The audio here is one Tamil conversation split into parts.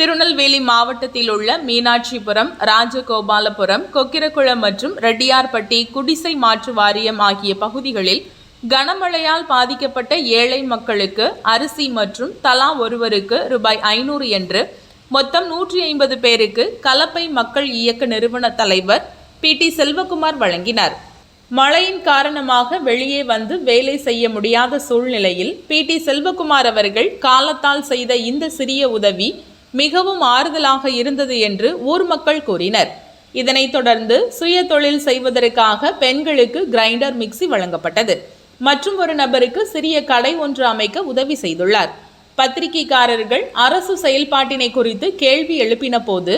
திருநெல்வேலி மாவட்டத்தில் உள்ள மீனாட்சிபுரம் ராஜகோபாலபுரம் கொக்கிரகுளம் மற்றும் ரெட்டியார்பட்டி குடிசை மாற்று வாரியம் ஆகிய பகுதிகளில் கனமழையால் பாதிக்கப்பட்ட ஏழை மக்களுக்கு அரிசி மற்றும் தலா ஒருவருக்கு ரூபாய் ஐநூறு என்று மொத்தம் நூற்றி ஐம்பது பேருக்கு கலப்பை மக்கள் இயக்க நிறுவன தலைவர் பி. டி. செல்வகுமார் வழங்கினார். மழையின் காரணமாக வெளியே வந்து வேலை செய்ய முடியாத சூழ்நிலையில் பி. டி. செல்வகுமார் அவர்கள் காலத்தால் செய்த இந்த சிறிய உதவி மிகவும் ஆறுதலாக இருந்தது என்று ஊர் மக்கள் கூறினர். இதனைத் தொடர்ந்து சுய தொழில் செய்வதற்காக பெண்களுக்கு கிரைண்டர் மிக்சி வழங்கப்பட்டது. மற்றும் ஒரு நபருக்கு சிறிய கடை ஒன்று அமைக்க உதவி செய்துள்ளார். பத்திரிகைக்காரர்கள் அரசு செயல்பாட்டினை குறித்து கேள்வி எழுப்பின போது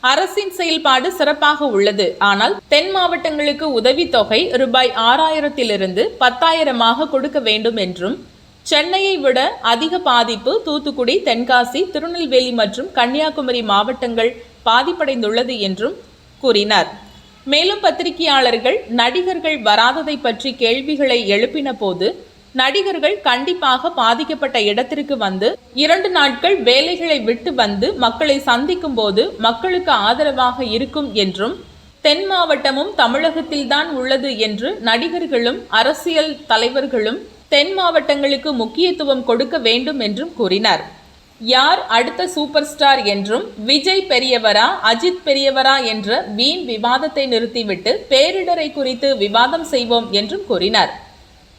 அரசின் செயல்பாடு சிறப்பாக உள்ளது. ஆனால் தென் மாவட்டங்களுக்கு உதவித்தொகை ரூபாய் ஆறாயிரத்திலிருந்து பத்தாயிரமாக கொடுக்க வேண்டும் என்றும் சென்னையை விட அதிக பாதிப்பு தூத்துக்குடி தென்காசி திருநெல்வேலி மற்றும் கன்னியாகுமரி மாவட்டங்கள் பாதிப்படைந்துள்ளது என்றும் கூறினார். மேலும் பத்திரிகையாளர்கள் நடிகர்கள் வராததை பற்றி கேள்விகளை எழுப்பின போது நடிகர்கள் கண்டிப்பாக பாதிக்கப்பட்ட இடத்திற்கு வந்து இரண்டு நாட்கள் வேலைகளை விட்டு வந்து மக்களை சந்திக்கும் போது மக்களுக்கு ஆதரவாக இருக்கும் என்றும் தென் மாவட்டமும் தமிழகத்தில்தான் உள்ளது என்று நடிகர்களும் அரசியல் தலைவர்களும் தென் மாவட்டங்களுக்கு முக்கியத்துவம் கொடுக்க வேண்டும் என்றும் கூறினார். யார் அடுத்த சூப்பர் ஸ்டார் என்றும் விஜய் பெரியவரா அஜித் பெரியவரா என்ற வீண் விவாதத்தை நிறுத்திவிட்டு பேரிடரை குறித்து விவாதம் செய்வோம் என்றும் கூறினார்.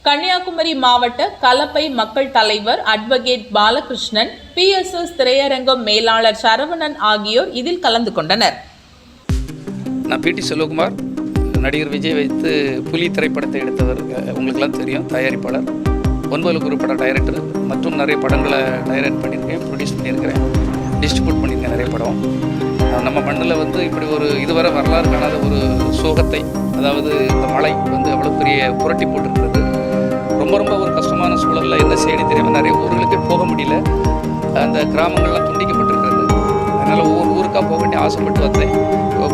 கன்னியாகுமரி மாவட்ட கலப்பை மக்கள் தலைவர் அட்வொகேட் பாலகிருஷ்ணன் பிஎஸ்எஸ் திரையரங்கம் மேலாளர் சரவணன் ஆகியோர் இதில் கலந்து கொண்டனர். நான் பிடி செல்வகுமார். நடிகர் விஜய் வைத்து புலி திரைப்படத்தை எடுத்தவர் உங்களுக்கெல்லாம் தெரியும் தயாரிப்பாளர். ஒன்பது குறிப்பிட்ட டைரக்டர் மற்றும் நிறைய படங்களை டைரக்ட் பண்ணியிருக்கேன் ப்ரொடியூஸ் பண்ணியிருக்கிறேன் டிஸ்ட்ரிபியூட் பண்ணியிருக்கேன் நிறைய படம். நம்ம மண்ணில் வந்து இப்படி ஒரு இதுவரை வரலாறு காணாத ஒரு சோகத்தை அதாவது இந்த மழை வந்து அவ்வளோ பெரிய புரட்டி போட்டிருக்கிறது. ரொம்ப ரொம்ப ஒரு கஷ்டமான சூழலில் என்ன செய்யணும் தெரியாமல் நிறைய ஊர்களுக்கு போக முடியல. அந்த கிராமங்கள்லாம் துண்டிக்கப்பட்டிருக்கிறது. அதனால் ஒவ்வொரு ஊருக்காக போக வேண்டிய ஆசைப்பட்டு வந்தேன்.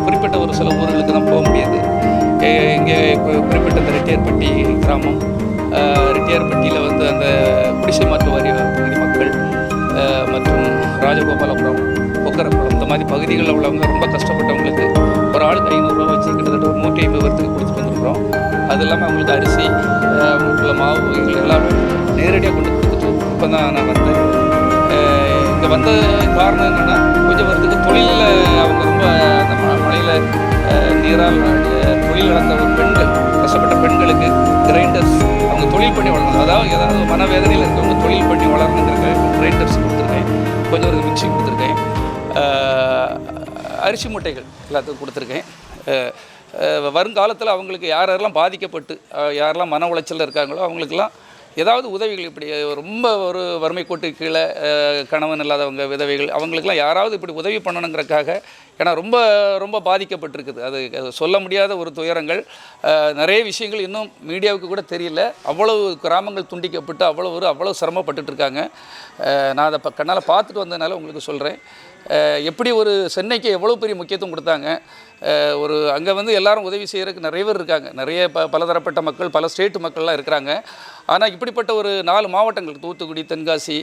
குறிப்பிட்ட ஒரு சில ஊர்கள் குறிப்பிட்ட இந்த ரெட்டியார்பட்டி கிராமம் ரெட்டியார்பட்டியில் வந்து அந்த குடிசை மாற்று வாரிய பகுதி மக்கள் மற்றும் ராஜகோபாலபுரம் பொக்கரக்குளம் இந்த மாதிரி பகுதிகளில் உள்ளவங்க ரொம்ப கஷ்டப்பட்டவங்களுக்கு ஒரு ஆளுக்கு ஐநூறுரூவா வச்சு கிட்டத்தட்ட ஒரு நூற்றி ஐம்பது பேர்த்துக்கு கொடுத்துட்டு வந்துருக்குறோம். அது இல்லாமல் அவங்களுக்கு அரிசி உள்ள மாவு வகைகள் எல்லாமே நேரடியாக கொண்டு கொடுத்துட்டு இப்போ தான் நான் வந்தேன் இங்கே வந்த காரணம் என்னென்னா கொஞ்சம் வருதுக்கு தொழிலில் அவங்க ரொம்ப அந்த மலையில் நீரால் தொழில் நடந்த ஒரு பெண் தொழில் பண்ணி வளரணும் அதாவது ஏதாவது மனவேதனையில் இருக்கவங்க தொழில் பண்ணி வளரணுங்கிறதுக்காக கிரைண்டர்ஸ் கொடுத்துருக்கேன். கொஞ்சம் ஒரு மிக்சி கொடுத்துருக்கேன். அரிசி மூட்டைகள் எல்லாத்துக்கும் கொடுத்துருக்கேன். வருங்காலத்தில் அவங்களுக்கு யார் யாரெல்லாம் பாதிக்கப்பட்டு யாரெல்லாம் மன உளைச்சலில் இருக்காங்களோ அவங்களுக்கெல்லாம் ஏதாவது உதவிகள் இப்படி ரொம்ப ஒரு வறுமை கோட்டு கீழே கணவன் இல்லாதவங்க விதவைகள் அவங்களுக்கெல்லாம் யாராவது இப்படி உதவி பண்ணணுங்கிறக்காக ஏன்னா ரொம்ப ரொம்ப பாதிக்கப்பட்டிருக்குது. அது சொல்ல முடியாத ஒரு துயரங்கள். நிறைய விஷயங்கள் இன்னும் மீடியாவுக்கு கூட தெரியல. அவ்வளவு கிராமங்கள் துண்டிக்கப்பட்டு அவ்வளோ ஒரு அவ்வளோ சிரமப்பட்டுட்டு இருக்காங்க நான் அதை ப- கண்ணால் பார்த்துட்டு வந்ததுனால உங்களுக்கு சொல்கிறேன் எப்படி ஒரு சென்னைக்கு எவ்வளோ பெரிய முக்கியத்துவம் கொடுத்தாங்க? ஒரு அங்கே வந்து எல்லாரும் உதவி செய்கிறதுக்கு நிறைய பேர் இருக்காங்க. நிறைய ப பலதரப்பட்ட மக்கள் பல ஸ்டேட் மக்கள்லாம் இருக்கிறாங்க. ஆனால் இப்படிப்பட்ட ஒரு நாலு மாவட்டங்கள் தூத்துக்குடி தென்காசி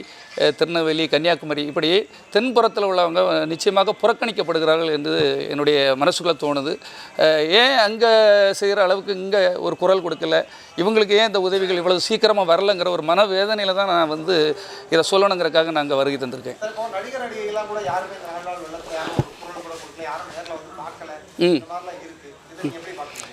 திருநெல்வேலி கன்னியாகுமரி இப்படி தென்புறத்தில் உள்ளவங்க நிச்சயமாக புறக்கணிக்கப்படுகிறார்கள் என்று என்னுடைய மனசுக்குள்ள தோணுது. ஏன் அங்கே செய்கிற அளவுக்கு இங்கே ஒரு குரல் கொடுக்கல? இவங்களுக்கு ஏன் இந்த உதவிகள் இவ்வளவு சீக்கிரமாக வரலைங்கிற ஒரு மனவேதனையில் தான் நான் வந்து இதை சொல்லணுங்கிறதுக்காக நான் அங்கே வருகை தந்திருக்கேன். ம்.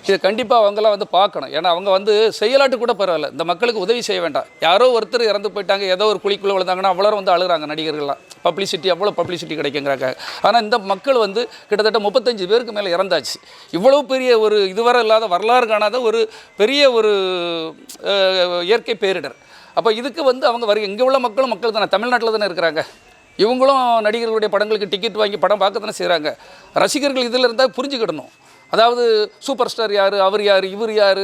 இதை கண்டிப்பாக அவங்கெல்லாம் வந்து பார்க்கணும். ஏன்னா அவங்க வந்து செயலாட்டு கூட பரவாயில்ல. இந்த மக்களுக்கு உதவி செய்ய வேண்டாம். யாரோ ஒருத்தர் இறந்து போயிட்டாங்க ஏதோ ஒரு குழிக்குள்ளே விழுந்தாங்கன்னா அவ்வளோ வந்து அழுகிறாங்க நடிகர்கள்லாம். பப்ளிசிட்டி அவ்வளோ பப்ளிசிட்டி கிடைக்குங்கிறாங்க. ஆனால் இந்த மக்கள் வந்து கிட்டத்தட்ட முப்பத்தஞ்சு பேருக்கு மேலே இறந்தாச்சு. இவ்வளோ பெரிய ஒரு இதுவரை இல்லாத வரலாறு காணாத ஒரு பெரிய ஒரு இயற்கை பேரிடர். அப்போ இதுக்கு வந்து அவங்க வரு இங்கே உள்ள மக்களும் மக்கள் தானே தமிழ்நாட்டில் தானே இருக்கிறாங்க. இவங்களும் நடிகர்களுடைய படங்களுக்கு டிக்கெட் வாங்கி படம் பார்க்க தானே செய்கிறாங்க ரசிகர்கள் இதில் இருந்தால் புரிஞ்சுக்கிடணும். அதாவது சூப்பர் ஸ்டார் யார் அவர் யார் இவர் யார்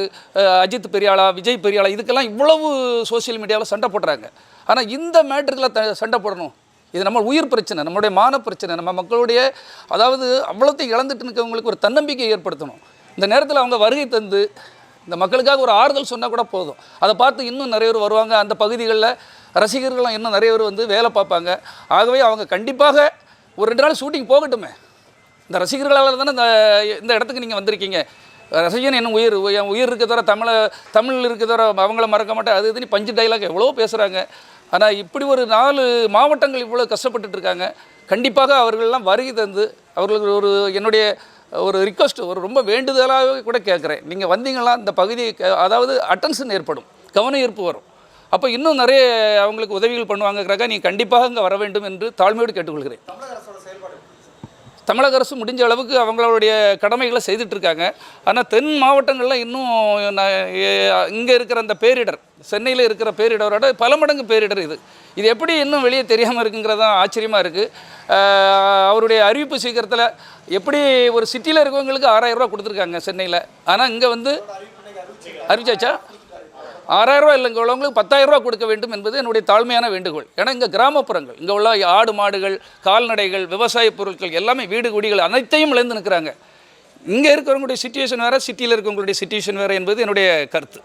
அஜித் பெரியாளா விஜய் பெரியாளா இதுக்கெல்லாம் இவ்வளவு சோஷியல் மீடியாவில் சண்டை போடுறாங்க. ஆனால் இந்த மேட்ருக்கில் த சண்டை போடணும். இது நம்ம உயிர் பிரச்சனை நம்மளுடைய மான பிரச்சனை நம்ம மக்களுடைய அதாவது அவ்வளோத்தையும் இழந்துட்டு இருக்கவங்களுக்கு ஒரு தன்னம்பிக்கை ஏற்படுத்தணும். இந்த நேரத்தில் அவங்க வருகை தந்து இந்த மக்களுக்காக ஒரு ஆறுதல் சொன்னால் கூட போதும். அதை பார்த்து இன்னும் நிறைய பேர் வருவாங்க. அந்த பகுதிகளில் ரசிகர்கள்லாம் இன்னும் நிறைய பேர் வந்து வேலை பார்ப்பாங்க. ஆகவே அவங்க கண்டிப்பாக ஒரு ரெண்டு நாள் ஷூட்டிங் போகட்டுமே. இந்த ரசிகர்களால் தானே இந்த இந்த இடத்துக்கு நீங்கள் வந்திருக்கீங்க. ரசிகன் என்ன உயிர் என் உயிர் இருக்க தவிர தமிழை தமிழ் இருக்க தவிர அவங்கள மறக்க மாட்டேன். அது இதுன்னு பஞ்சு டைலாக் எவ்வளோ பேசுகிறாங்க ஆனால் இப்படி ஒரு நாலு மாவட்டங்கள் இவ்வளோ கஷ்டப்பட்டுட்டு இருக்காங்க. கண்டிப்பாக அவர்களெல்லாம் வருகை தந்து அவர்களுக்கு ஒரு என்னுடைய ஒரு ரிக்வஸ்ட் ஒரு ரொம்ப வேண்டுதலாக கூட கேட்குறேன். நீங்கள் வந்தீங்கன்னா இந்த பகுதி அதாவது அட்டென்ஷன் ஏற்படும் கவன ஈர்ப்பு வரும். அப்போ இன்னும் நிறைய அவங்களுக்கு உதவிகள் பண்ணுவாங்கிறக்காக நீங்கள் கண்டிப்பாக அங்கே வர வேண்டும் என்று தாழ்மையோடு கேட்டுக்கொள்கிறேன் தமிழக அரசோட செயல்பாடு எப்படி? தமிழக அரசு முடிஞ்ச அளவுக்கு அவங்களுடைய கடமைகளை செய்துட்டு இருக்காங்க ஆனால் தென் மாவட்டங்களில் இன்னும் இங்கே இருக்கிற அந்த பேரிடர் சென்னையில் இருக்கிற பேரிடரோட பல மடங்கு பேரிடர் இது. இது எப்படி இன்னும் வெளியே தெரியாமல் இருக்குங்கிறது தான் ஆச்சரியமாக இருக்குது அவருடைய அறிவிப்பு சீக்கிரத்தில் எப்படி ஒரு சிட்டியில் இருக்கிறவங்களுக்கு ஆறாயிரம் ரூபா கொடுத்துருக்காங்க சென்னையில். ஆனால் இங்கே வந்து அறிவிச்சாச்சா? ஆறாயிரம் இல்லைங்க உள்ளவங்களுக்கு பத்தாயிரம் கொடுக்க வேண்டும் என்பது என்னுடைய தாழ்மையான வேண்டுகோள். ஏன்னா இங்கே கிராமப்புறங்கள் இங்கே உள்ள ஆடு மாடுகள் கால்நடைகள் விவசாய பொருட்கள் எல்லாமே வீடு குடிகள் அனைத்தையும் இழந்து நிற்கிறாங்க. இங்கே இருக்கிறவங்களுடைய சுச்சுவேஷன் வேறு சிட்டியில் இருக்கிறவங்களுடைய சுச்சுவேஷன் வேறு என்பது என்னுடைய கருத்து.